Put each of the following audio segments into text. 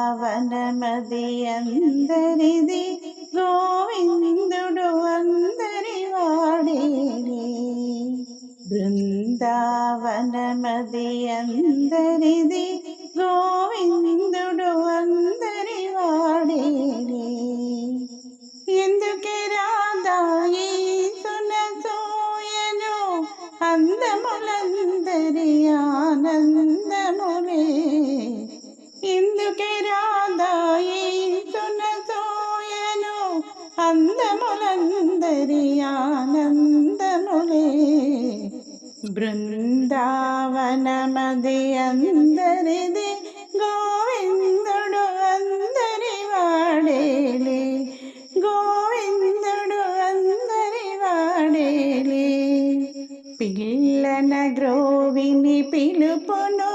బృందావనమది అందరిది గోవిందుడు అందరి వాడేనే బృందావనమది అందరిది గోవిందుడు అందరి వాడేనే ఎందుకే రాదాయి సునసూయను అందములందరి ఆనందములే ఎందుకే రాదాయి సునసూయను అందములందరి ఆనందములే బృందావనమది అందరిది గోవిందుడు అందరి వాడేలే గోవిందుడు అందరి వాడేలే పిల్లన గ్రోవిని పిలుపును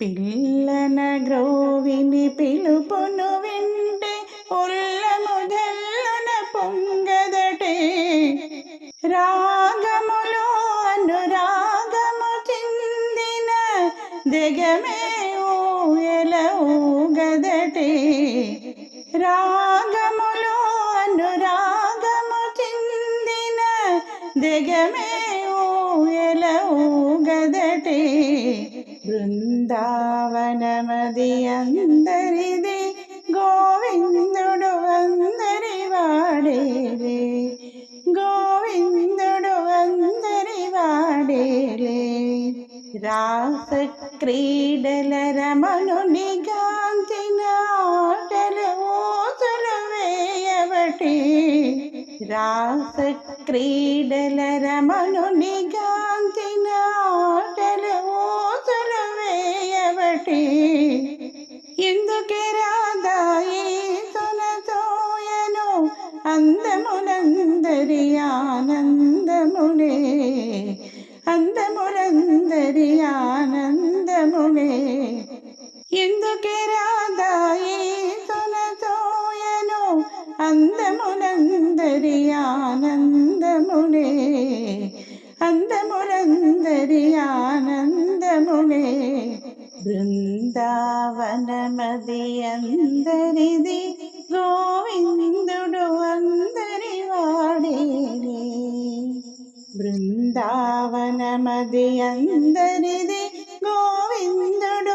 పిల్లన గ్రోవిని పిలుపును వింటే ఉల్లము జల్లున పొంగదటే. రాగములో అనురాగము చెందిన దిగమే ఊయల ఊగదటే. రాగములో ബൃന്ദാവനമതിയന്തരിതി ഗോവിന്ദുടു വാടേ ഗോവിന്ദുടു വാടേ രാസക്രീഡല രമണു നിഗാന്തിനാട്ടലോസലവേയവട്ടി രാസക്രീഡല രമണു നിഗാ అందములందరి ఆనందములే అందములందరి ఆనందములే ఎందుకే రాదాయి సునతోయను అందములందరి ఆనందములే అందములందరి ఆనందములే బృందావనమది అందరిది గోవిందుడు బృందావనమది అందరిది గోవిందుడు అందరి వాడేలే